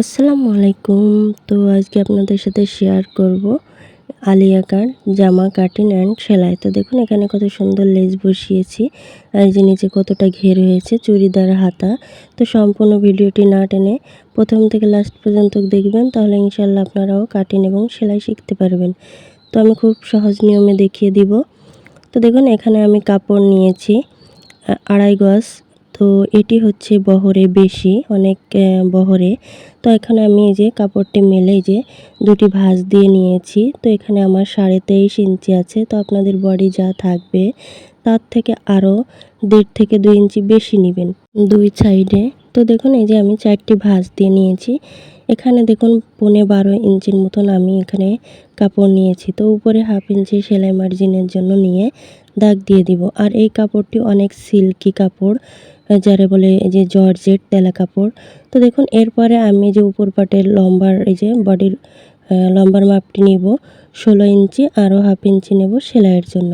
আসসালামু আলাইকুম তো আজকে আপনাদের সাথে শেয়ার করব আলিয়াকার জামা কাটিং অ্যান্ড সেলাই। তো দেখুন, এখানে কত সুন্দর লেস বসিয়েছি। আর যে নিচে কতটা ঘের হয়েছে, চুড়িদার, হাতা। তো সম্পূর্ণ ভিডিওটি না টেনে প্রথম থেকে লাস্ট পর্যন্ত দেখবেন, তাহলে ইনশাল্লাহ আপনারাও কাটিং এবং সেলাই শিখতে পারবেন। তো আমি খুব সহজ নিয়মে দেখিয়ে দিব। তো দেখুন, এখানে আমি কাপড় নিয়েছি আড়াই গজ। তো এটি হচ্ছে বহরে বেশি, অনেক বহরে। তো এখানে আমি এই যে কাপড়টি মেলে যে দুটি ভাঁজ দিয়ে নিয়েছি। তো এখানে আমার সাড়ে তেইশ ইঞ্চি আছে। তো আপনাদের বডি যা থাকবে তার থেকে আরও দেড় থেকে দুই ইঞ্চি বেশি নেবেন। দুই সাইডে তো দেখুন, এই যে আমি চারটি ভাঁজ দিয়ে নিয়েছি। এখানে দেখুন, পৌনে বারো ইঞ্চির মতন আমি এখানে কাপড় নিয়েছি। তো উপরে হাফ ইঞ্চি সেলাই মার্জিনের জন্য নিয়ে দাগ দিয়ে দিব। আর এই কাপড়টি অনেক সিল্কি কাপড় যারা বলে যে জর্জেট তেলা কাপড়। তো দেখুন, এরপরে আমি যে উপর পাটের লম্বার, এই যে বডির লম্বার মাপটি নিব, ষোলো ইঞ্চি আরও হাফ ইঞ্চি নেব সেলাইয়ের জন্য।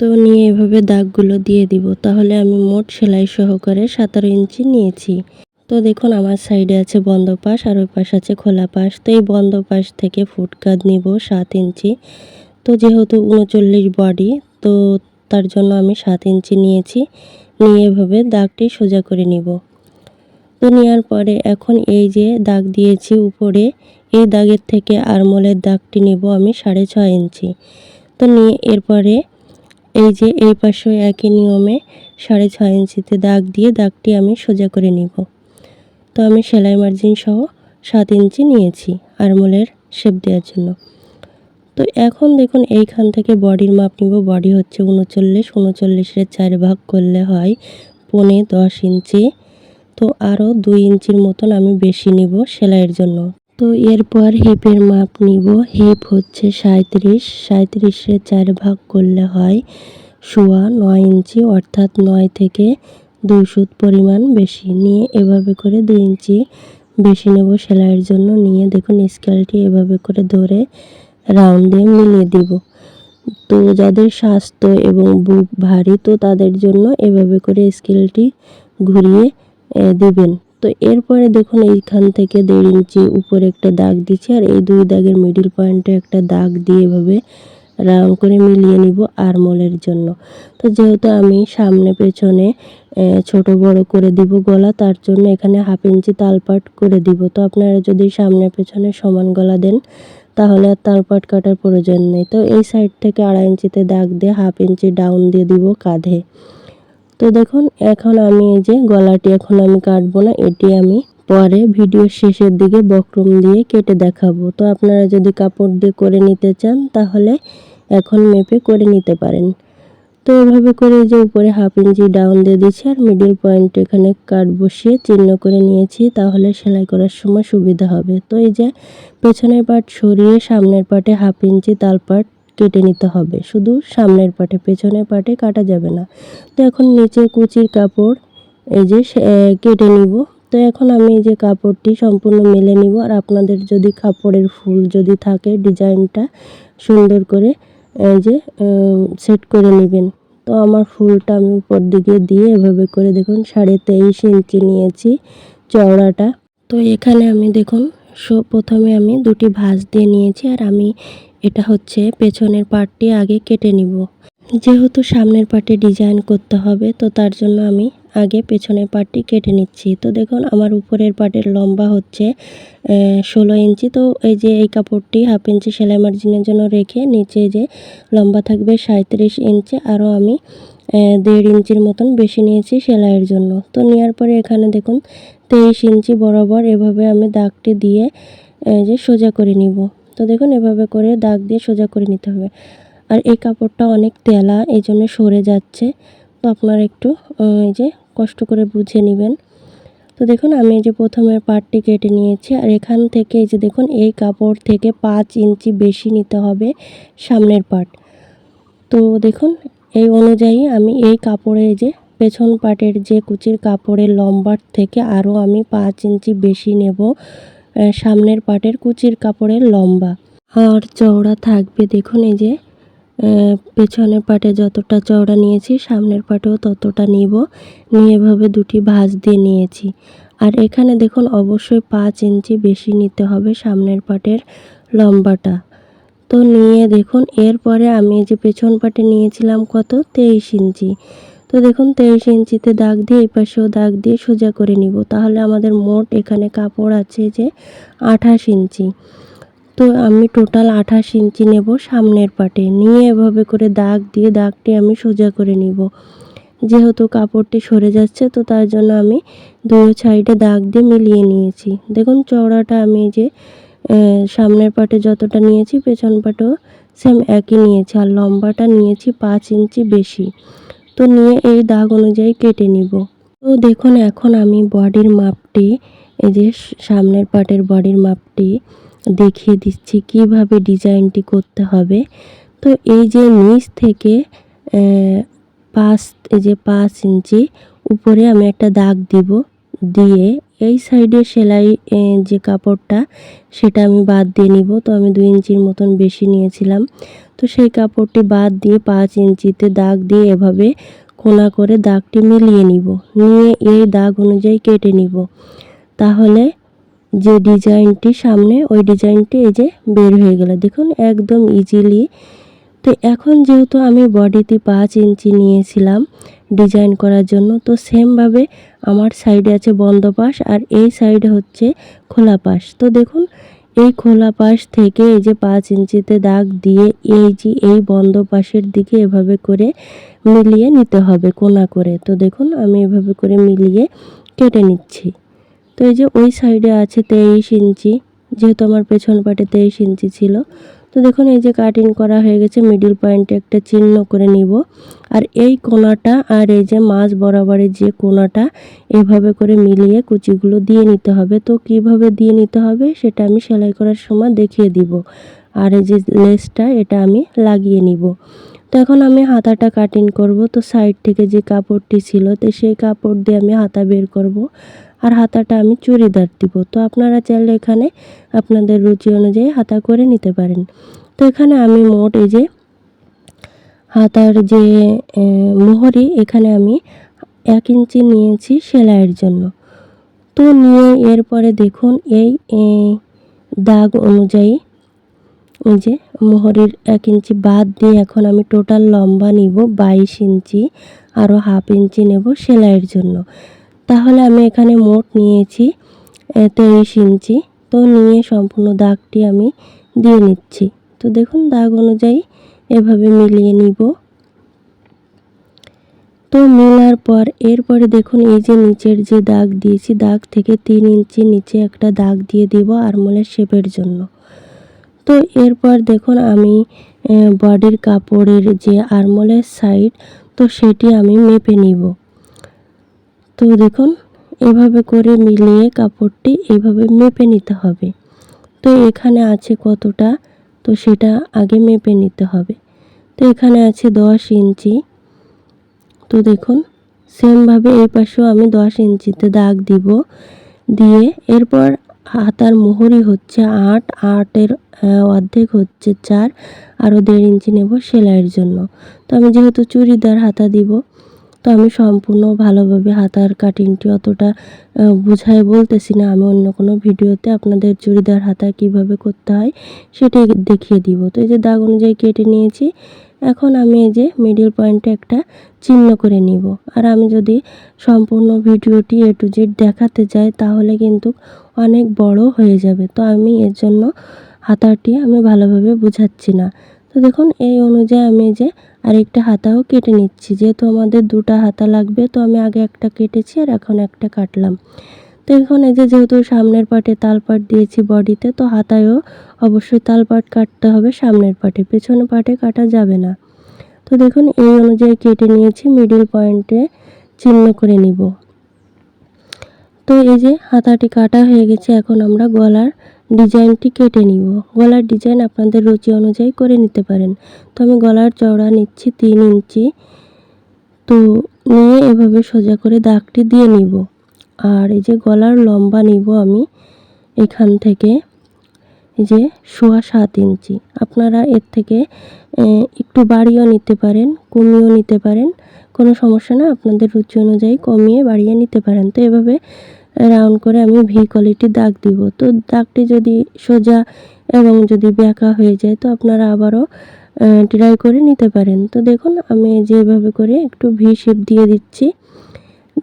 তো নিয়ে এভাবে দাগগুলো দিয়ে দিব। তাহলে আমি মোট সেলাই সহকারে সতেরো ইঞ্চি নিয়েছি। তো দেখুন, আমার সাইডে আছে বন্ধ পাশ আর ওই পাশ আছে খোলা পাশ। তো এই বন্ধ পাশ থেকে ফুটকাত নিব সাত ইঞ্চি। তো যেহেতু উনচল্লিশ বডি তো তার জন্য আমি সাত ইঞ্চি নিয়েছি। নিয়ে এভাবে দাগটি সোজা করে নিব। তো নেওয়ার পরে এখন এই যে দাগ দিয়েছি উপরে, এই দাগের থেকে আরমোলের দাগটি নেব আমি সাড়ে ছয় ইঞ্চি। তো নিয়ে এরপরে এই যে এই পাশেও একই নিয়মে সাড়ে ছয় ইঞ্চিতে দাগ দিয়ে দাগটি আমি সোজা করে নিব। তো আমি সেলাই মার্জিন সহ সাত ইঞ্চি নিয়েছি আরমোলের শেপ দেওয়ার জন্য। তো এখন দেখুন এইখান থেকে বডির মাপ নিব। বডি হচ্ছে উনচল্লিশ, উনচল্লিশের চার ভাগ করলে হয় পনে দশ ইঞ্চি। তো আরও দুই ইঞ্চির মতন আমি বেশি নিব সেলাইয়ের জন্য। তো এরপর হিপের মাপ নিব। হিপ হচ্ছে সাঁত্রিশ সাঁত্রিশের চার ভাগ করলে হয় সোয়া নয় ইঞ্চি, অর্থাৎ নয় থেকে দুই সুত পরিমাণ বেশি। নিয়ে এভাবে করে দুই ইঞ্চি বেশি নেব সেলাইয়ের জন্য। নিয়ে দেখুন স্কেলটি এভাবে করে ধরে রাউন্ড দিয়ে মিলিয়ে দিব। তো যাদের স্বাস্থ্য এবং বুক ভারী, তো তাদের জন্য এভাবে করে স্কেলটি ঘুরিয়ে দিবেন। তো এরপরে দেখুন এইখান থেকে দেড় ইঞ্চি উপরে একটা দাগ দিচ্ছি আর এই দুই দাগের মিডিল পয়েন্টে একটা দাগ দিয়ে এভাবে রাউন্ড করে মিলিয়ে নিব আরমোলের জন্য। তো যেহেতু আমি সামনে পেছনে ছোট বড় করে দিব গলা, তার জন্য এখানে হাফ ইঞ্চি তালপাট করে দিব। তো আপনারা যদি সামনে পেছনে সমান গলা দেন, তাহলে আর তালপাট কাটার প্রয়োজন নেই। তো এই সাইড থেকে আড়াই ইঞ্চিতে দাগ দিয়ে হাফ ইঞ্চি ডাউন দিয়ে দিব কাঁধে। তো দেখুন, এখন আমি এই যে গলাটি এখন আমি কাটবো না, এটি আমি পরে ভিডিওর শেষের দিকে বক্রম দিয়ে কেটে দেখাবো। তো আপনারা যদি কাপড় দিয়ে করে নিতে চান, তাহলে এখন মেপে করে নিতে পারেন। তো এভাবে করে যে উপরে হাফ ইঞ্চি ডাউন দিয়ে দিচ্ছি, আর মিডিল পয়েন্ট এখানে কাট বসিয়ে চিহ্ন করে নিয়েছি, তাহলে সেলাই করার সময় সুবিধা হবে। তো এই যে পেছনের পাট সরিয়ে সামনের পাটে হাফ ইঞ্চি তালপাট কেটে নিতে হবে। শুধু সামনের পাটে, পেছনের পাটে কাটা যাবে না। তো এখন নিচে কুচির কাপড়, এই যে কেটে নিব। তো এখন আমি এই যে কাপড়টি সম্পূর্ণ মেলে নিব। আর আপনাদের যদি কাপড়ের ফুল যদি থাকে ডিজাইনটা সুন্দর করে এই যে সেট করে নেবেন। তো আমার ফুলটা আমি উপর দিকে দিয়ে এভাবে করে দেখুন, সাড়ে তেইশ ইঞ্চি নিয়েছি চওড়াটা। তো এখানে আমি দেখুন প্রথমে আমি দুটি ভাঁজ দিয়ে নিয়েছি। আর আমি এটা হচ্ছে পেছনের পার্টটি আগে কেটে নিব। যেহেতু সামনের পার্টে ডিজাইন করতে হবে, তো তার জন্য আমি আগে পেছনের পার্টটি কেটে নিচ্ছি। তো দেখুন, আমার উপরের পার্টের লম্বা হচ্ছে ষোলো ইঞ্চি। তো এই যে এই কাপড়টি হাফ ইঞ্চি সেলাই মার্জিনের জন্য রেখে নিচে যে লম্বা থাকবে সাঁত্রিশ ইঞ্চি, আরও আমি দেড় ইঞ্চির মতন বেশি নিয়েছি সেলাইয়ের জন্য। তো নেওয়ার পরে এখানে দেখুন, তেইশ ইঞ্চি বরাবর এভাবে আমি দাগটি দিয়ে যে সোজা করে নিব। তো দেখুন, এভাবে করে দাগ দিয়ে সোজা করে নিতে হবে। আর এই কাপড়টা অনেক তেলা, এই জন্য সরে যাচ্ছে। তো আপনারা একটু এই যে কষ্ট করে বুঝে নেবেন। তো দেখুন, আমি এই যে প্রথমে পার্টটি কেটে নিয়েছি। আর এখান থেকে এই যে দেখুন, এই কাপড় থেকে পাঁচ ইঞ্চি বেশি নিতে হবে সামনের পাট। তো দেখুন, এই অনুযায়ী আমি এই কাপড়ের যে পেছন পাটের যে কুচির কাপড়ের লম্বার থেকে আরও আমি পাঁচ ইঞ্চি বেশি নেব। সামনের পাটের কুচির কাপড়ের লম্বা। আর চওড়া থাকবে, দেখুন এই যে পেছনের পাটে যতটা চওড়া নিয়েছি, সামনের পাটেও ততটা নিব। নিয়ে এভাবে দুটি ভাঁজ দিয়ে নিয়েছি। আর এখানে দেখুন, অবশ্যই পাঁচ ইঞ্চি বেশি নিতে হবে সামনের পাটের লম্বাটা। তো নিয়ে দেখুন, এরপরে আমি যে পেছন পাটে নিয়েছিলাম কত? তেইশ ইঞ্চি। তো দেখুন, তেইশ ইঞ্চিতে দাগ দিয়ে এই পাশেও দাগ দিয়ে সোজা করে নিব। তাহলে আমাদের মোট এখানে কাপড় আছে যে আঠাশ ইঞ্চি। তো আমি টোটাল আঠাশ ইঞ্চি নেব সামনের পাটে। নিয়ে এভাবে করে দাগ দিয়ে দাগটি আমি সোজা করে নিব। যেহেতু কাপড়টি সরে যাচ্ছে, তো তার জন্য আমি দুই সাইডে দাগ দিয়ে মিলিয়ে নিয়েছি। দেখুন, চওড়াটা আমি যে সামনের পাটে যতটা নিয়েছি, পেছন পাটেও সেম একই নিয়েছি। আর লম্বাটা নিয়েছি পাঁচ ইঞ্চি বেশি। তো নিয়ে এই দাগ অনুযায়ী কেটে নিব। তো দেখুন, এখন আমি বডির মাপটি, এই যে সামনের পাটের বডির মাপটি দেখিয়ে দিচ্ছি, কীভাবে ডিজাইনটি করতে হবে। তো এই যে নিচ থেকে পাঁচ, এই যে পাঁচ ইঞ্চি উপরে আমি একটা দাগ দিব, দিয়ে এই সাইডে সেলাই যে কাপড়টা, সেটা আমি বাদ দিয়ে নিব। তো আমি দুই ইঞ্চির মতন বেশি নিয়েছিলাম। তো সেই কাপড়টি বাদ দিয়ে পাঁচ ইঞ্চিতে দাগ দিয়ে এভাবে কোনা করে দাগটি মিলিয়ে নিব। নিয়ে এই দাগ অনুযায়ী কেটে নিব। তাহলে যে ডিজাইনটি সামনে, ওই ডিজাইনটি এই যে বের হয়ে গেল। দেখুন, একদম ইজিলি তো এখন যেহেতু আমি বডিতে পাঁচ ইঞ্চি নিয়েছিলাম ডিজাইন করার জন্য, তো সেমভাবে আমার সাইডে আছে বন্ধ পাশ আর এই সাইডে হচ্ছে খোলা পাশ। তো দেখুন, এই খোলা পাশ থেকে এই যে পাঁচ ইঞ্চিতে দাগ দিয়ে এই যে এই বন্ধ পাশের দিকে এভাবে করে মিলিয়ে নিতে হবে কোনা করে। তো দেখুন, আমি এভাবে করে মিলিয়ে কেটে নিচ্ছি। তো এই যে ওই সাইডে আছে তেইশ ইঞ্চি, যেহেতু আমার পেছন পাটে তেইশ ইঞ্চি ছিল তো দেখুন, এই যে কাটিং করা হয়ে গেছে মিডিল পয়েন্টে একটা চিহ্ন করে নিব। আর এই কোনাটা আর এই যে মাছ বরাবরের যে কোনাটা, এভাবে করে মিলিয়ে কুচিগুলো দিয়ে নিতে হবে। তো কীভাবে দিয়ে নিতে হবে, সেটা আমি সেলাই করার সময় দেখিয়ে দিব। আর এই যে লেসটা এটা আমি লাগিয়ে নিব। এখন আমি হাতাটা কাটিং করব, তো সাইড থেকে যে কাপড়টি ছিল, তো সেই কাপড় দিয়ে আমি হাতা বের করব। আর হাতাটা আমি চুড়িদার দিব, তো আপনারা চাইলে এখানে আপনাদের রুচি অনুযায়ী হাতা করে নিতে পারেন। তো এখানে আমি মোট এই যে হাতার যে মোহরি, এখানে আমি এক ইঞ্চি নিয়েছি সেলাইয়ের জন্য। তো নিয়ে এরপরে দেখুন, এই দাগ অনুযায়ী এই যে মোহরির এক ইঞ্চি বাদ দিয়ে এখন আমি টোটাল লম্বা নিব বাইশ ইঞ্চি আরও হাফ ইঞ্চি নেব সেলাইয়ের জন্য। তাহলে আমি এখানে মোট নিয়েছি তেইশ ইঞ্চি। তো নিয়ে সম্পূর্ণ দাগটি আমি দিয়ে নিচ্ছি। তো দেখুন, দাগ অনুযায়ী এভাবে মিলিয়ে নিব। তো মেলার পর এরপরে দেখুন, এই যে নিচের যে দাগ দিয়েছি, দাগ থেকে তিন ইঞ্চি নিচে একটা দাগ দিয়ে দিব আরমোলের শেপের জন্য। তো এরপর দেখুন আমি বডির কাপড়ের যে আরমোলের সাইড তো সেটি আমি মেপে নিব। তো দেখুন, এভাবে করে মিলিয়ে কাপড়টি এভাবে মেপে নিতে হবে। তো এখানে আছে কতটা? তো সেটা আগে মেপে নিতে হবে। তো এখানে আছে দশ ইঞ্চি। তো দেখুন, সেমভাবে এই পাশেও আমি দশ ইঞ্চিতে দাগ দিব। দিয়ে এরপর হাতার মোহরি হচ্ছে আট, আটের অর্ধেক হচ্ছে চার আরও দেড় ইঞ্চি নেব সেলাইয়ের জন্য। তো আমি যেহেতু চুড়িদার হাতা দিব, তো আমি সম্পূর্ণ ভালোভাবে হাতার কাটিংটি অতটা বুঝায় বলতেছি না। আমি অন্য কোনো ভিডিওতে আপনাদের চুড়িদার হাতা কীভাবে করতে হয় সেটাই দেখিয়ে দিব। তো এই যে দাগ অনুযায়ী কেটে নিয়েছি, এখন আমি এই যে মিডিল পয়েন্টে একটা চিহ্ন করে নিব। আর আমি যদি সম্পূর্ণ ভিডিওটি এ টু জেড দেখাতে যাই, তাহলে কিন্তু অনেক বড় হয়ে যাবে। তো আমি এর জন্য হাতাটি আমি ভালোভাবে বুঝাচ্ছি না। তো দেখুন, এই অনুযায়ী আমি যে আরেকটা হাতাও কেটে নিচ্ছি। যেহেতু আমাদের দুটা হাতা লাগবে, তো আমি আগে একটা কেটেছি আর এখন একটা কাটলাম। তো এখন এই যে যেহেতু সামনের পাটে তালপাট দিয়েছি বডিতে, তো হাতায়ও অবশ্যই তালপাট কাটতে হবে সামনের পাটে, পেছনে পাটে কাটা যাবে না। তো দেখুন, এই অনুযায়ী কেটে নিয়েছি মিডিল পয়েন্টে চিহ্ন করে নিব। তো এই যে হাতাটি কাটা হয়ে গেছে, এখন আমরা গলার ডিজাইনটি কেটে নিব। গলার ডিজাইন আপনাদের রুচি অনুযায়ী করে নিতে পারেন। তো আমি গলার চওড়া নিচ্ছি তিন ইঞ্চি। তো নিয়ে এভাবে সোজা করে দাগটি দিয়ে নিব। আর এই যে গলার লম্বা নিব আমি এখান থেকে। এই যে সোয়া সাত ইঞ্চি। আপনারা এর থেকে একটু বাড়িয়েও নিতে পারেন, কমিয়েও নিতে পারেন। কোনো সমস্যা না, আপনাদের রুচি অনুযায়ী কমিয়ে বাড়িয়ে নিতে পারেন। তো এভাবে রাউন্ড করে আমি ভি কোয়ালিটি দাগ দিব। তো দাগটি যদি সোজা এবং যদি ব্যাকা হয়ে যায়, তো আপনারা আবারও ট্রাই করে নিতে পারেন। তো দেখুন, আমি যেভাবে করে একটু ভি শেপ দিয়ে দিচ্ছি।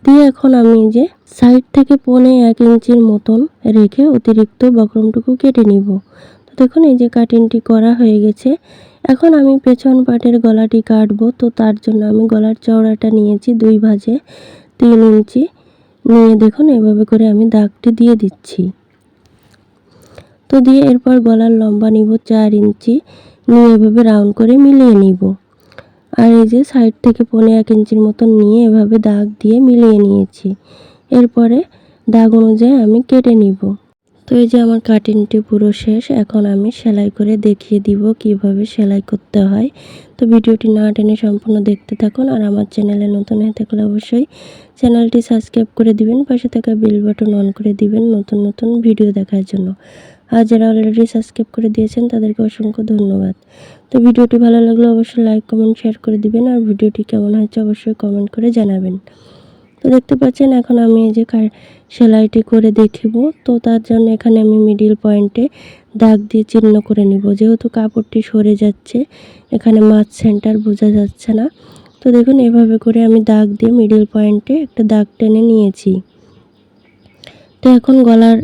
দিয়ে এখন আমি যে সাইড থেকে পনে এক ইঞ্চির মতন রেখে অতিরিক্ত বক্রমটুকু কেটে নিব। তো দেখুন, এই যে কাটিংটি করা হয়ে গেছে। এখন আমি পেছন পাটের গলাটি কাটবো। তো তার জন্য আমি গলার চওড়াটা নিয়েছি দুই ভাজে তিন ইঞ্চি। নিয়ে দেখুন, এভাবে করে আমি দাগটি দিয়ে দিচ্ছি। তো দিয়ে এরপর গলার লম্বা নিব চার ইঞ্চি, নিয়ে এভাবে রাউন্ড করে মিলিয়ে নিব। আর এই যে সাইড থেকে পনে এক ইঞ্চির মতন নিয়ে এভাবে দাগ দিয়ে মিলিয়ে নিয়েছি। এরপরে দাগ অনুযায়ী আমি কেটে নিব। তো এই যে আমার কাটিংটি পুরো শেষ, এখন আমি সেলাই করে দেখিয়ে দিব কীভাবে সেলাই করতে হয়। তো ভিডিওটি না টেনে সম্পূর্ণ দেখতে থাকুন আর আমার চ্যানেলে নতুন হয়ে থাকলে অবশ্যই চ্যানেলটি সাবস্ক্রাইব করে দিবেন, পাশে থাকা বেল বাটন অন করে দিবেন নতুন নতুন ভিডিও দেখার জন্য। আর যারা অলরেডি সাবস্ক্রাইব করে দিয়েছেন, তাদেরকে অসংখ্য ধন্যবাদ। তো ভিডিওটি ভালো লাগলে অবশ্যই লাইক কমেন্ট শেয়ার করে দিবেন আর ভিডিওটি কেমন হয়েছে অবশ্যই কমেন্ট করে জানাবেন। তো দেখতে পাচ্ছেন, এখন আমি এই যে সেলাইটি করে দেখিব। তো তার জন্য এখানে আমি মিডিল পয়েন্টে দাগ দিয়ে চিহ্ন করে নিব। যেহেতু কাপড়টি সরে যাচ্ছে, এখানে মাছ সেন্টার বোঝা যাচ্ছে না। তো দেখুন, এভাবে করে আমি দাগ দিয়ে মিডিল পয়েন্টে একটা দাগ টেনে নিয়েছি। তো এখন গলার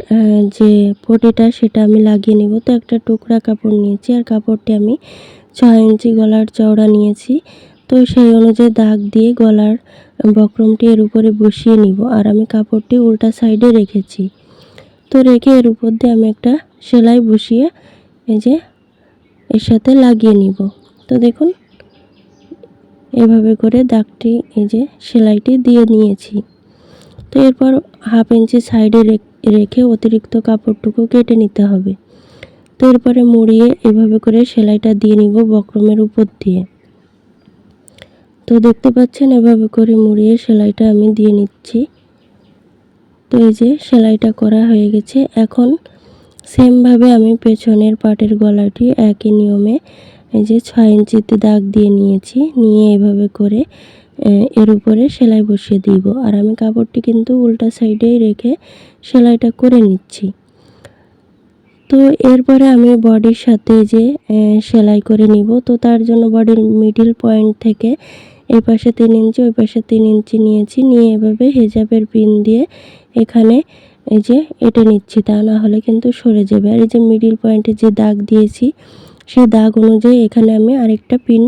যে পটিটা, সেটা আমি লাগিয়ে নিব। তো একটা টুকরা কাপড় নিয়েছি, আর কাপড়টি আমি ছয় ইঞ্চি গলার চওড়া নিয়েছি। তো সেই অনুযায়ী দাগ দিয়ে গলার বক্রমটি এর উপরে বসিয়ে নিব আর আমি কাপড়টি উল্টা সাইডে রেখেছি। তো রেখে এর উপর দিয়ে আমি একটা সেলাই বসিয়ে এই যে এর সাথে লাগিয়ে নিব। তো দেখুন, এভাবে করে দাগটি এই যে সেলাইটি দিয়ে নিয়েছি। তো এরপর হাফ ইঞ্চি সাইডে রেখে অতিরিক্ত কাপড়টুকু কেটে নিতে হবে। তো এরপরে মুড়িয়ে এভাবে করে সেলাইটা দিয়ে নিব বক্রমের উপর দিয়ে। তো দেখতে পাচ্ছেন, এভাবে করে মুড়িয়ে সেলাইটা আমি দিয়ে নিচ্ছি। তো এই যে সেলাইটা করা হয়ে গেছে। এখন সেমভাবে আমি পেছনের পাটের গলাটি একই নিয়মে এই যে ছয় ইঞ্চিতে দাগ দিয়ে নিয়েছি। নিয়ে এভাবে করে এর উপরে সেলাই বসিয়ে দিব। আর আমি কাপড়টি কিন্তু উল্টা সাইডেই রেখে সেলাইটা করে নিচ্ছি। তো এরপরে আমি বডির সাথে যে সেলাই করে নিব। তো তার জন্য বডির মিডিল পয়েন্ট থেকে এই পাশে তিন ইঞ্চি, ওই পাশে তিন ইঞ্চি নিয়েছি। নিয়ে এভাবে হেজাবের পিন দিয়ে এখানে এই যে এটে নিচ্ছি, তা না হলে কিন্তু সরে যাবে। আর এই যে মিডিল পয়েন্টে যে দাগ দিয়েছি, সেই দাগ অনুযায়ী এখানে আমি আরেকটা পিন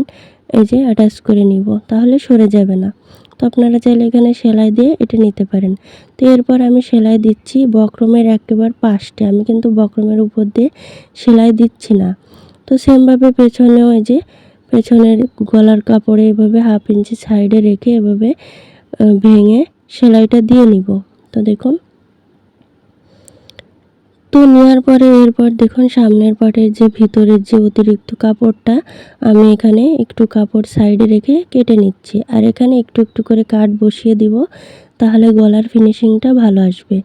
এই যে অ্যাটাচ করে নিব, তাহলে সরে যাবে না। তো আপনারা চাইলে এখানে সেলাই দিয়ে এটা নিতে পারেন। তো এরপর আমি সেলাই দিচ্ছি বক্রমের একেবারে পাশটে। আমি কিন্তু বক্রমের উপর দিয়ে সেলাই দিচ্ছি না। তো সেমভাবে পেছনেও এই যে পেছনের গলার কাপড়ে এভাবে হাফ ইঞ্চি সাইডে রেখে এভাবে ভেঙে সেলাইটা দিয়ে নিব। তো দেখুন। তো নেওয়ার পরে এরপর দেখুন সামনের পাটের যে ভিতরের যে অতিরিক্ত কাপড়টা, আমি এখানে একটু কাপড় সাইডে রেখে কেটে নিচ্ছি। আর এখানে একটু একটু করে কাট বসিয়ে দিব, তাহলে গলার ফিনিশিংটা ভালো আসবে।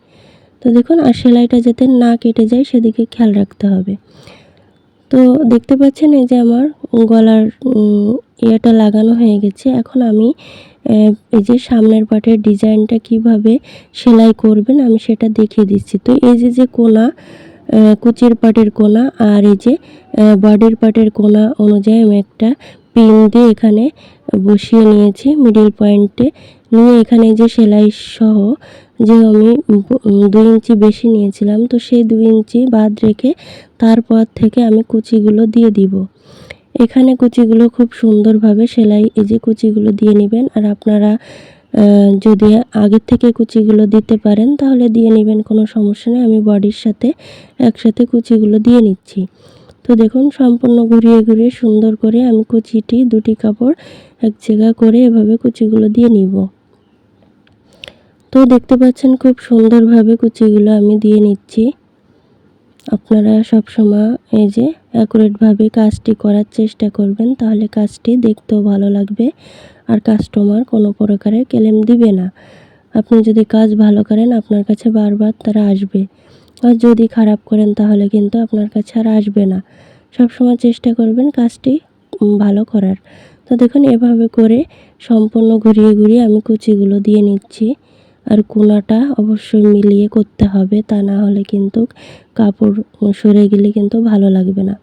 তো দেখুন, আর সেলাইটা যাতে না কেটে যায়, সেদিকে খেয়াল রাখতে হবে। তো দেখতে পাচ্ছেন এই যে আমার গলার ইয়েটা লাগানো হয়ে গেছে। এখন আমি এই যে সামনের পাটের ডিজাইনটা কীভাবে সেলাই করবেন আমি সেটা দেখিয়ে দিচ্ছি। তো এই যে যে কোনা কুচির পাটের কোনা আর এই যে বডির পাটের কোনা অনুযায়ী আমি একটা পিন দিয়ে এখানে বসিয়ে নিয়েছি মিডিল পয়েন্টে। নিয়ে এখানে যে সেলাই সহ যে আমি দুই ইঞ্চি বেশি নিয়েছিলাম, তো সেই দুই ইঞ্চি বাদ রেখে তারপর থেকে আমি কুচিগুলো দিয়ে দিব। এখানে কুচিগুলো খুব সুন্দরভাবে সেলাই, এই যে কুচিগুলো দিয়ে নেবেন। আর আপনারা যদি আগের থেকে কুচিগুলো দিতে পারেন, তাহলে দিয়ে নেবেন, কোনো সমস্যা নেই। আমি বডির সাথে একসাথে কুচিগুলো দিয়ে নিচ্ছি। তো দেখুন, সম্পূর্ণ ঘুরিয়ে ঘুরিয়ে সুন্দর করে আমি কুচিটি দুটি কাপড় এক জায়গা করে এভাবে কুচিগুলো দিয়ে নিব। তো দেখতে পাচ্ছেন, খুব সুন্দরভাবে কুচিগুলো আমি দিয়ে নিচ্ছি। আপনারা সব সময় এই যে অ্যাকুরেটভাবে কাজটি করার চেষ্টা করবেন, তাহলে কাজটি দেখতেও ভালো লাগবে আর কাস্টমার কোনো প্রকারের কেলেম দিবে না। আপনি যদি কাজ ভালো করেন, আপনার কাছে বারবার তারা আসবে। আর যদি খারাপ করেন, তাহলে কিন্তু আপনার কাছে আর আসবে না। সবসময় চেষ্টা করবেন কাজটি ভালো করার। তো দেখুন, এভাবে করে সম্পূর্ণ ঘুরিয়ে ঘুরিয়ে আমি কুচিগুলো দিয়ে নিচ্ছি। আর কোনাটা অবশ্যই মিলিয়ে করতে হবে, তা না হলে কিন্তু কাপড় সরে গেলে কিন্তু ভালো লাগবে না।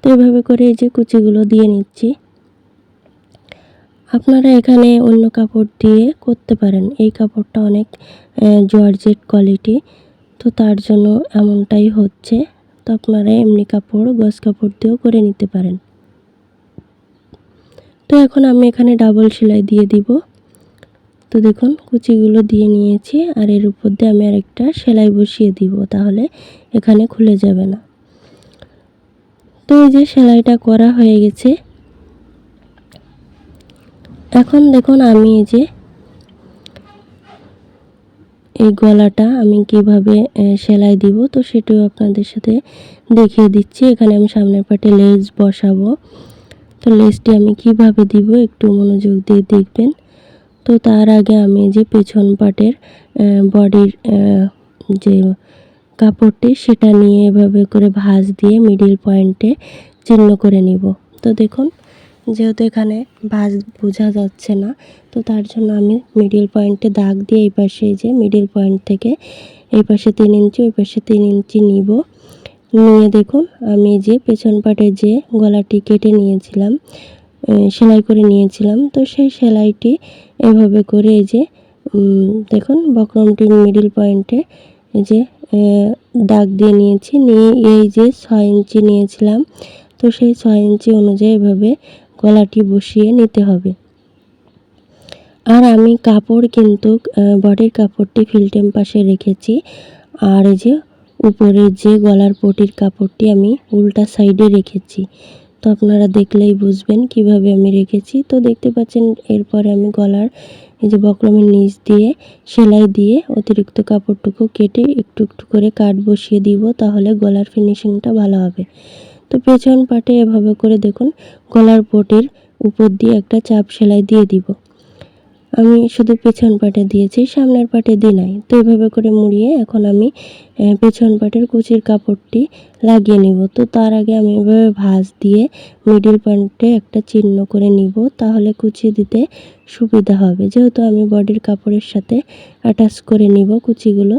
তো এভাবে করে এই যে কুচিগুলো দিয়ে নিচ্ছি। আপনারা এখানে অন্য কাপড় দিয়ে করতে পারেন। এই কাপড়টা অনেক জর্জেট কোয়ালিটি, তো তার জন্য এমনটাই হচ্ছে। তো আপনারা এমনি কাপড়, গস কাপড় দিয়েও করে নিতে পারেন। তো এখন আমি এখানে ডাবল সেলাই দিয়ে দিব। তো দেখুন, কুচিগুলো দিয়ে নিয়েছি আর এর উপর দিয়ে আমি আরেকটা সেলাই বসিয়ে দিব, তাহলে এখানে খুলে যাবে না। তো এই যে সেলাইটা করা হয়ে গেছে। এখন দেখুন আমি এই যে এই গলাটা আমি কীভাবে সেলাই দিব, তো সেটাও আপনাদের সাথে দেখিয়ে দিচ্ছি। এখানে আমি সামনের পাটে লেজ বসাবো। তো লেজটি আমি কীভাবে দিব একটু মনোযোগ দিয়ে দেখবেন। তো তার আগে আমি যে পেছন পাটের বডির যে কাপড়টি সেটা নিয়ে এভাবে করে ভাঁজ দিয়ে মিডিল পয়েন্টে চিহ্ন করে নিব। তো দেখুন, যেহেতু এখানে ভাঁজ বোঝা যাচ্ছে না, তো তার জন্য আমি মিডিল পয়েন্টে দাগ দিয়ে এই পাশে যে মিডিল পয়েন্ট থেকে এই পাশে তিন ইঞ্চি ওই পাশে তিন ইঞ্চি নিব। নিয়ে দেখুন, আমি যে পেছন পাটে যে গলাটি কেটে নিয়েছিলাম সেলাই করে নিয়েছিলাম। তো সেই সেলাইটি এভাবে করে এই যে দেখুন বক্রমটির মিডিল পয়েন্টে এই যে দাগ দিয়ে নিয়েছি। নিয়ে এই যে ছয় ইঞ্চি নিয়েছিলাম। তো সেই ছয় ইঞ্চি অনুযায়ী এভাবে গলাটি বসিয়ে নিতে হবে। আর আমি কাপড় কিন্তু বডির কাপড়টি ফিল্টেম পাশে রেখেছি। আর এই যে উপরের যে গলার পটির কাপড়টি আমি উল্টা সাইডে রেখেছি। তো আপনারা দেখলেই বুঝবেন কীভাবে আমি রেখেছি। তো দেখতে পাচ্ছেন, এরপরে আমি গলার এই যে বক্রমের নিচ দিয়ে সেলাই দিয়ে অতিরিক্ত কাপড়টুকু কেটে একটু একটু করে কাট বসিয়ে দিব, তাহলে গলার ফিনিশিংটা ভালো হবে। তো পেছন পাটে এভাবে করে দেখুন, গলার পটির উপর দিয়ে একটা চাপ সেলাই দিয়ে দিব। আমি শুধু পেছন পাটে দিয়েছি, সামনের পাটে দিই নাই। তো এভাবে করে মুড়িয়ে এখন আমি পেছন পাটের কুচির কাপড়টি লাগিয়ে নিব। তো তার আগে আমি এভাবে ভাঁজ দিয়ে মিডিল পয়েন্টে একটা চিহ্ন করে নিব, তাহলে কুচি দিতে সুবিধা হবে। যেহেতু আমি বডির কাপড়ের সাথে অ্যাটাচ করে নিব কুচিগুলো।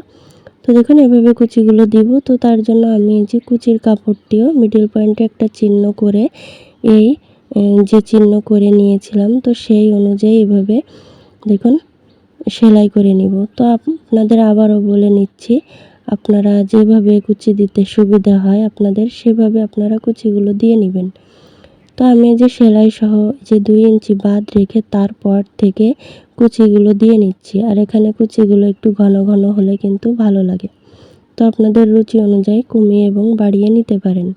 তো দেখুন, এভাবে কুচিগুলো দিব। তো তার জন্য আমি যে কুচির কাপড়টিও মিডিল পয়েন্টে একটা চিহ্ন করে, এই যে চিহ্ন করে নিয়েছিলাম, তো সেই অনুযায়ী এভাবে দেখুন, সেলাই করে নিব। তো আপনাদের আবারও বলে নিচ্ছি, আপনারা যেভাবে কুচি দিতে সুবিধা হয় আপনাদের, সেভাবে আপনারা কুচিগুলো দিয়ে নেবেন। তো আমি যে সেলাই সহ যে দুই ইঞ্চি বাদ রেখে তারপর থেকে কুচিগুলো দিয়ে নিচ্ছি। আর এখানে কুচিগুলো একটু ঘন ঘন হলে কিন্তু ভালো লাগে। তো আপনাদের রুচি অনুযায়ী কমিয়ে এবং বাড়িয়ে নিতে পারেন।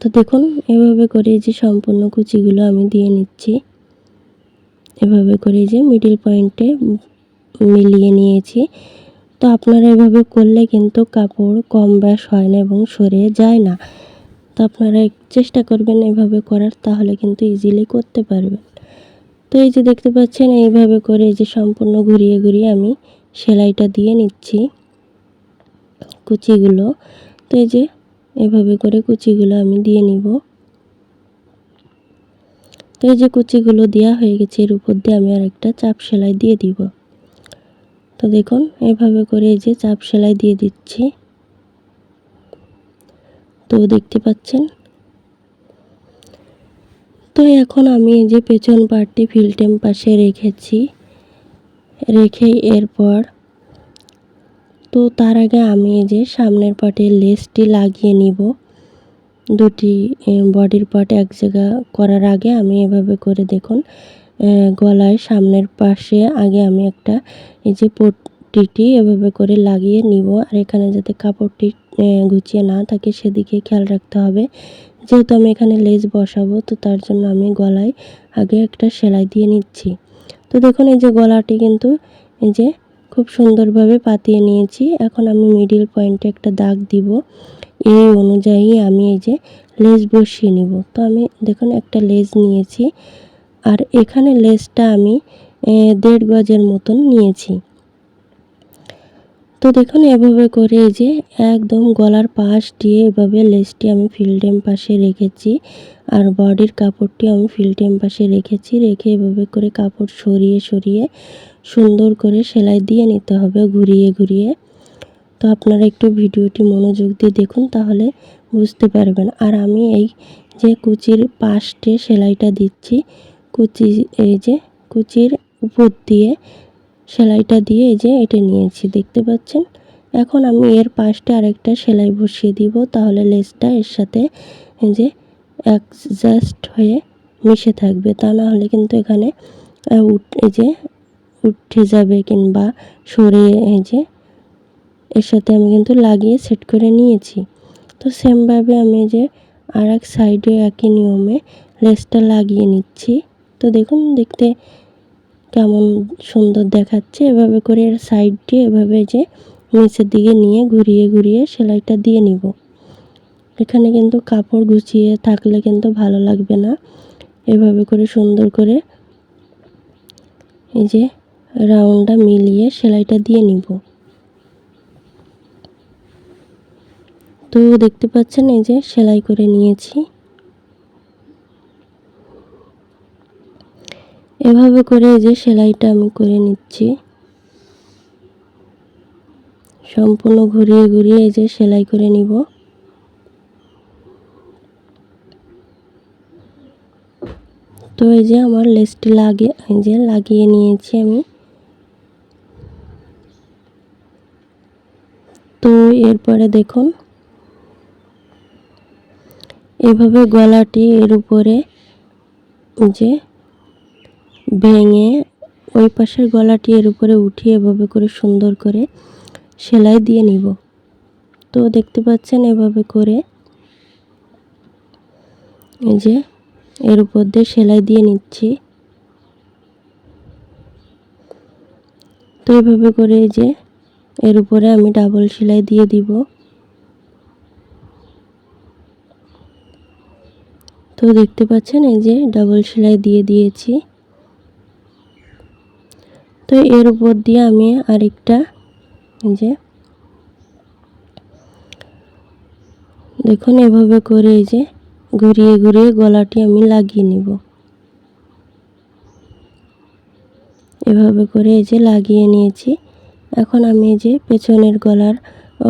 তো দেখুন, এভাবে করে যে সম্পূর্ণ কুচিগুলো আমি দিয়ে নিচ্ছি। এভাবে করে যে মিডিল পয়েন্টে মিলিয়ে নিয়েছি। তো আপনারা এভাবে করলে কিন্তু কাপড় কম ব্যাস হয় না এবং সরে যায় না। তো আপনারা চেষ্টা করবেন এভাবে করার, তাহলে কিন্তু ইজিলি করতে পারবেন। তো এই যে দেখতে পাচ্ছেন, এইভাবে করে যে সম্পূর্ণ ঘুরিয়ে ঘুরিয়ে আমি সেলাইটা দিয়ে নিচ্ছি কুচিগুলো। তো এই যে এভাবে করে কুচিগুলো আমি দিয়ে নিব। তো এই যে কুচিগুলো দেওয়া হয়ে গেছে, এর উপর দিয়ে আমি আর একটা চাপ সেলাই দিয়ে দিব। তো দেখুন, এভাবে করে এই যে চাপ সেলাই দিয়ে দিচ্ছি। তো দেখতে পাচ্ছেন? তো এখন আমি এই যে পেছন পার্টটি ফিল্টেম পাশে রেখেছি। রেখে এরপর, তো তার আগে আমি এই যে সামনের পাটে লেসটি লাগিয়ে নিব। দুটি বডির পার্ট এক জায়গা করার আগে আমি এভাবে করে দেখুন গলায় সামনের পাশে আগে আমি একটা এই যে পট্টিটি এভাবে করে লাগিয়ে নিব আর এখানে যাতে কাপড়টি গুছিয়ে না থাকে সেদিকে খেয়াল রাখতে হবে। যেহেতু আমি এখানে লেজ বসাবো, তো তার জন্য আমি গলায় আগে একটা সেলাই দিয়ে নিচ্ছি। তো দেখুন, এই যে গলাটি কিন্তু এই যে খুব সুন্দরভাবে পাতিয়ে নিয়েছি। এখন আমি মিডিল পয়েন্টে একটা দাগ দিব। এই অনুযায়ী আমি এই যে লেজ বসিয়ে নিব। তো আমি দেখুন একটা লেজ নিয়েছি আর এখানে লেজটা আমি দেড় গজের মতন নিয়েছি। তো দেখুন এভাবে করে এই যে একদম গলার পাশ দিয়ে এভাবে লেসটি আমি ফিল্ডেম পাশে রেখেছি আর বডির কাপড়টি আমি ফিল্ডেম পাশে রেখেছি। রেখে এভাবে করে কাপড় সরিয়ে সরিয়ে সুন্দর করে সেলাই দিয়ে নিতে হবে, ঘুরিয়ে ঘুরিয়ে। তো আপনারা একটু ভিডিওটি মনোযোগ দিয়ে দেখুন, তাহলে বুঝতে পারবেন। আর আমি এই যে কুচির পাশটে সেলাইটা দিচ্ছি, কুচি, এই যে কুচির উপর দিয়ে সেলাইটা দিয়ে এই যে এটা নিয়েছি, দেখতে পাচ্ছেন? এখন আমি এর পাশটা আরেকটা সেলাই বসিয়ে দিব, তাহলে লেসটা এর সাথে যে অ্যাডজাস্ট হয়ে মিশে থাকবে। তা না হলে কিন্তু এখানে এই যে উঠে যাবে কিংবা সরে এই যে এর সাথে আমি কিন্তু লাগিয়ে সেট করে নিয়েছি। তো সেমভাবে আমি যে আর এক সাইডে একই নিয়মে লেসটা লাগিয়ে নিচ্ছি। তো দেখুন, দেখতে কেমন সুন্দর দেখাচ্ছে। এভাবে করে এর সাইড দিয়ে এভাবে যে নিচের দিকে নিয়ে ঘুরিয়ে ঘুরিয়ে সেলাইটা দিয়ে নিব। এখানে কিন্তু কাপড় গুছিয়ে থাকলে কিন্তু ভালো লাগবে না। এভাবে করে সুন্দর করে এই যে রাউন্ডটা মিলিয়ে সেলাইটা দিয়ে নিব। তো দেখতে পাচ্ছেন, এই যে সেলাই করে নিয়েছি। এভাবে করে এই যে সেলাইটা আমি করে নিচ্ছি। সম্পূর্ণ ঘুরিয়ে ঘুরিয়ে এই যে সেলাই করে নিব। তো এই যে আমার লেসটি লাগে, এই যে লাগিয়ে নিয়েছি আমি। তো এরপরে দেখুন এভাবে গলাটি এর উপরে যে ভেঙে ওই পাশের গলাটি এর উপরে উঠিয়ে এভাবে করে সুন্দর করে সেলাই দিয়ে নিব। তো দেখতে পাচ্ছেন এভাবে করে এই যে এর উপর দিয়ে সেলাই দিয়ে নিচ্ছি। তো এভাবে করে এই যে এর উপরে আমি ডাবল সেলাই দিয়ে দিব। তো দেখতে পাচ্ছেন, এই যে ডাবল সেলাই দিয়ে দিয়েছি। তো এর উপর দিয়ে আমি আরেকটা, এই যে দেখুন, এভাবে করে এই যে ঘুরিয়ে ঘুরিয়ে গলাটি আমি লাগিয়ে নিব। এভাবে করে এই যে লাগিয়ে নিয়েছি। এখন আমি এই যে পেছনের গলার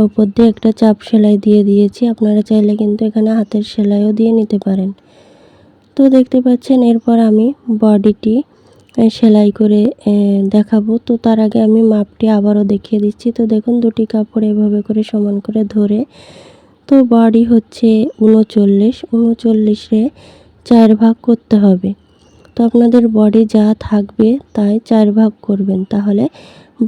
ওপর দিয়ে একটা চাপ সেলাই দিয়ে দিয়েছি। আপনারা চাইলে কিন্তু এখানে হাতের সেলাইও দিয়ে নিতে পারেন। তো দেখতে পাচ্ছেন, এরপর আমি বডিটি সেলাই করে দেখাবো। তো তার আগে আমি মাপটি আবারও দেখিয়ে দিচ্ছি। তো দেখুন, দুটি কাপড় এভাবে করে সমান করে ধরে। তো বডি হচ্ছে উনচল্লিশ। উনচল্লিশে চার ভাগ করতে হবে। তো আপনাদের বডি যা থাকবে তাই চার ভাগ করবেন। তাহলে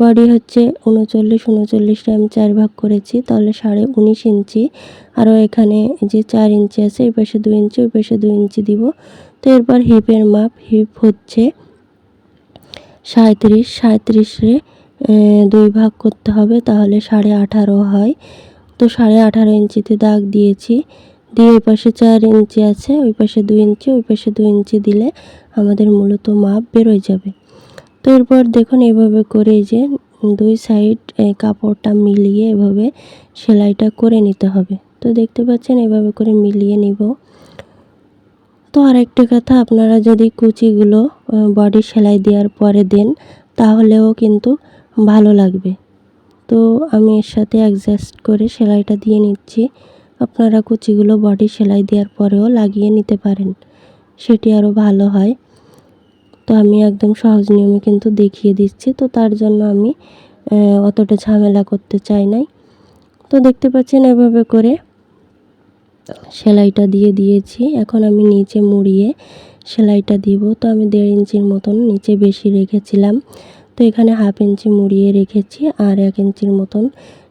বডি হচ্ছে উনচল্লিশ, উনচল্লিশটা আমি চার ভাগ করেছি, তাহলে সাড়ে উনিশ ইঞ্চি। আরও এখানে যে চার ইঞ্চি আছে, এই পাশে দু ইঞ্চি, ওই পাশে দু ইঞ্চি দিব। তো এরপর হিপের মাপ হিপ হচ্ছে সাঁত্রিশ সাঁত্রিশে দুই ভাগ করতে হবে, তাহলে সাড়ে আঠারো হয়। তো সাড়ে আঠারো ইঞ্চিতে দাগ দিয়েছি। দিয়ে ওই পাশে চার ইঞ্চি আছে, ওই পাশে দুই ইঞ্চি, ওই পাশে দুই ইঞ্চি দিলে আমাদের মূলত মাপ বেরোয় যাবে। তো এরপর দেখুন এভাবে করে যে দুই সাইড কাপড়টা মিলিয়ে এভাবে সেলাইটা করে নিতে হবে। তো দেখতে পাচ্ছেন এভাবে করে মিলিয়ে নিব। তো আরেকটা কথা, আপনারা যদি কুচিগুলো বডি সেলাই দেওয়ার পরে দেন, তাহলেও কিন্তু ভালো লাগবে। তো আমি এর সাথে অ্যাডজাস্ট করে সেলাইটা দিয়ে নিচ্ছি। আপনারা কুচিগুলো বডি সেলাই দেওয়ার পরেও লাগিয়ে নিতে পারেন। সেটি আরও ভালো হয়। তো আমি একদম সহজ নিয়মে কিন্তু দেখিয়ে দিচ্ছি। তো তার জন্য আমি অতটা ঝামেলা করতে চাই নাই। তো দেখতে পাচ্ছেন এভাবে করে সেলাইটা দিয়ে দিয়েছি। এখন আমি নিচে মুড়িয়ে সেলাইটা দিব। তো আমি দেড় ইঞ্চির মতন নিচে বেশি রেখেছিলাম। তো এখানে হাফ ইঞ্চি মুড়িয়ে রেখেছি আর এক ইঞ্চির মতন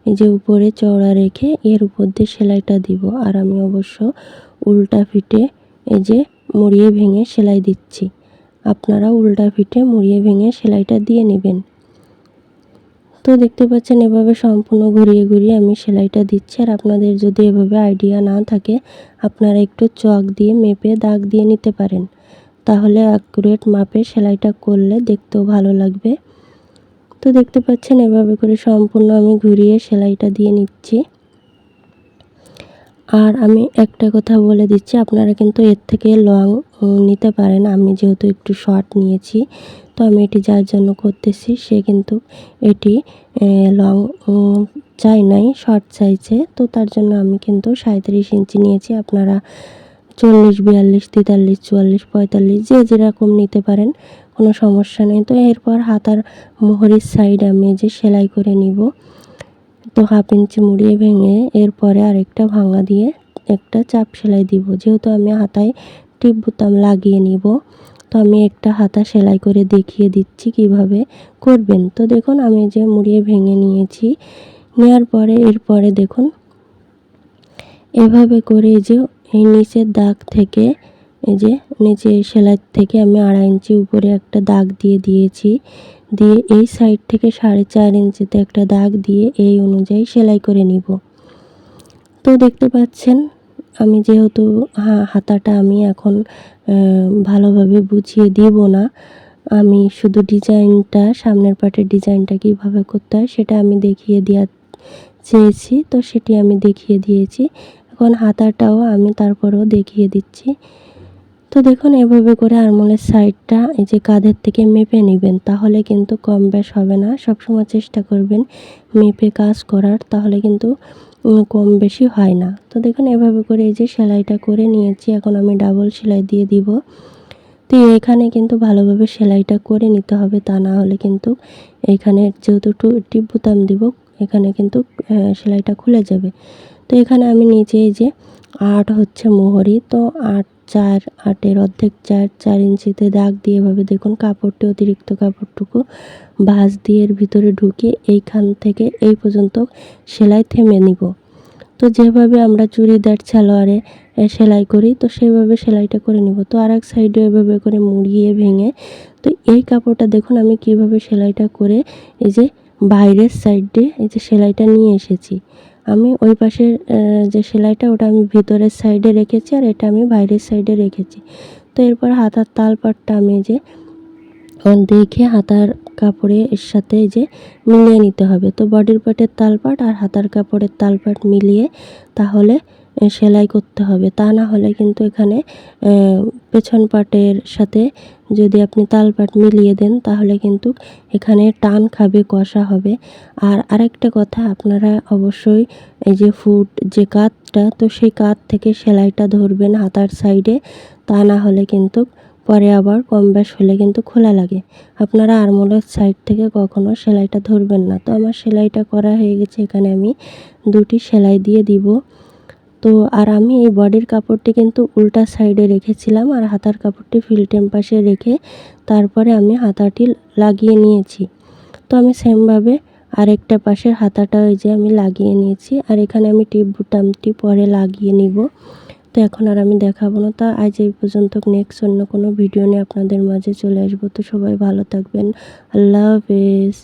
এই যে উপরে চওড়া রেখে এর উপর দিয়ে সেলাইটা দিব। আর আমি অবশ্য উল্টা ফিটে এই যে মুড়িয়ে ভেঙে সেলাই দিচ্ছি। আপনারা উল্টা ফিটে মুড়িয়ে ভেঙে সেলাইটা দিয়ে নেবেন। তো দেখতে পাচ্ছেন এভাবে সম্পূর্ণ ঘুরিয়ে ঘুরিয়ে আমি সেলাইটা দিচ্ছি। আর আপনাদের যদি এভাবে আইডিয়া না থাকে, আপনারা একটু চক দিয়ে মেপে দাগ দিয়ে নিতে পারেন। তাহলে অ্যাকুরেট মাপে সেলাইটা করলে দেখতেও ভালো লাগবে। তো দেখতে পাচ্ছেন, এভাবে করে সম্পূর্ণ আমি ঘুরিয়ে সেলাইটা দিয়ে নিচ্ছি। আর আমি একটা কথা বলে দিচ্ছি, আপনারা কিন্তু এর থেকে লং নিতে পারেন। আমি যেহেতু একটু শর্ট নিয়েছি, তো আমি এটি যার জন্য করতেছি, সে কিন্তু এটি লং চাই নাই, শর্ট চাইছে। তো তার জন্য আমি কিন্তু সাঁত্রিশ ইঞ্চি নিয়েছি, আপনারা চল্লিশ, বিয়াল্লিশ, তেতাল্লিশ, চুয়াল্লিশ, পঁয়তাল্লিশ, যে যেরকম নিতে পারেন কোনো সমস্যা নেই। তো এরপর হাতার মোহরির সাইড আমি যে সেলাই করে নিব। তো হাফ ইঞ্চি মুড়িয়ে ভেঙে এরপরে আরেকটা ভাঙা দিয়ে একটা চাপ সেলাই দিব। যেহেতু আমি হাতায় টিপ বোতাম লাগিয়ে নিব, তো আমি একটা হাতা সেলাই করে দেখিয়ে দিচ্ছি কীভাবে করবেন। তো দেখুন, আমি যে মুড়িয়ে ভেঙে নিয়েছি নেওয়ার পরে এরপরে দেখুন, এভাবে করে যে এই নিচের দাগ থেকে এই যে নিচে সেলাই থেকে আমি আড়াই ইঞ্চি উপরে একটা দাগ দিয়ে দিয়েছি, দিয়ে এই সাইড থেকে সাড়ে চার ইঞ্চিতে একটা দাগ দিয়ে এই অনুযায়ী সেলাই করে নিব। তো দেখতে পাচ্ছেন, আমি যেহেতু হাতাটা আমি এখন ভালোভাবে বুঝিয়ে দিব না, আমি শুধু ডিজাইনটা, সামনের পাটের ডিজাইনটা কীভাবে করতে হয় সেটা আমি দেখিয়ে দেওয়া চেয়েছি, তো সেটি আমি দেখিয়ে দিয়েছি। এখন হাতাটাও আমি তারপরেও দেখিয়ে দিচ্ছি। তো দেখুন, এভাবে করে আরমোলের সাইডটা এই যে কাঁধের থেকে মেপে নেবেন, তাহলে কিন্তু কম বেশ হবে না। সবসময় চেষ্টা করবেন মেপে কাজ করার, তাহলে কিন্তু কম বেশি হয় না। তো দেখুন, এভাবে করে এই যে সেলাইটা করে নিয়েছি, এখন আমি ডাবল সেলাই দিয়ে দিব। তো এখানে কিন্তু ভালোভাবে সেলাইটা করে নিতে হবে, তা না হলে কিন্তু এখানে যেহেতু টিপ বোতাম দিব, এখানে কিন্তু সেলাইটা খুলে যাবে। তো এখানে আমি নিচে এই যে আট হচ্ছে মোহরি, তো আট চার আটের অর্ধেক চার চার ইঞ্চিতে দাগ দিয়ে এভাবে দেখুন কাপড়টি, অতিরিক্ত কাপড়টুকু ভাঁজ দিয়ে এর ভিতরে ঢুকিয়ে এইখান থেকে এই পর্যন্ত সেলাই থেমে নিব। তো যেভাবে আমরা চুড়িদার, সালোয়ারে সেলাই করি, তো সেইভাবে সেলাইটা করে নিব। তো আর এক সাইডে এভাবে করে মুড়িয়ে ভেঙে, তো এই কাপড়টা দেখুন আমি কীভাবে সেলাইটা করে এই যে বাইরের সাইডে এই যে সেলাইটা নিয়ে এসেছি। আমি ওই পাশের যে সেলাইটা ওটা আমি ভিতরের সাইডে রেখেছি আর এটা আমি বাইরের সাইডে রেখেছি। তো এরপর হাতার তালপাটটা আমি যে দেখে হাতার কাপড়ের সাথে যে মিলিয়ে নিতে হবে। তো বডির পাটের তালপাট আর হাতার কাপড়ের তালপাট মিলিয়ে তাহলে সেলাই করতে হবে। তা না হলে কিন্তু এখানে পেছন পাটের সাথে যদি আপনি তালপাট মিলিয়ে দেন, তাহলে কিন্তু এখানে টান খাবে, কষা হবে। আর আরেকটা কথা, আপনারা অবশ্যই এই যে ফুট, যে কাতটা, তো সেই কাত থেকে সেলাইটা ধরবেন হাতার সাইডে তা না হলে কিন্তু পরে আবার কম বেশ হলে কিন্তু খোলা লাগে। আপনারা আরমোলের সাইড থেকে কখনো সেলাইটা ধরবেন না। তো আমার সেলাইটা করা হয়ে গেছে, এখানে আমি দুটি সেলাই দিয়ে দিব। তো আর আমি এই বডির কাপড়টি কিন্তু উল্টা সাইডে রেখেছিলাম আর হাতার কাপড়টি ফিল্টেম পাশে রেখে তারপরে আমি হাতাটি লাগিয়ে নিয়েছি। তো আমি সেমভাবে আরেকটা পাশের হাতাটা ওই যে আমি লাগিয়ে নিয়েছি আর এখানে আমি টিপ বুটামটি পরে লাগিয়ে নিব। তো এখন আর আমি দেখাবো না। তা আজ এই পর্যন্ত নেক্সট অন্য কোনো ভিডিও নিয়ে আপনাদের মাঝে চলে আসব। তো সবাই ভালো থাকবেন। আল্লাহ হাফেজ।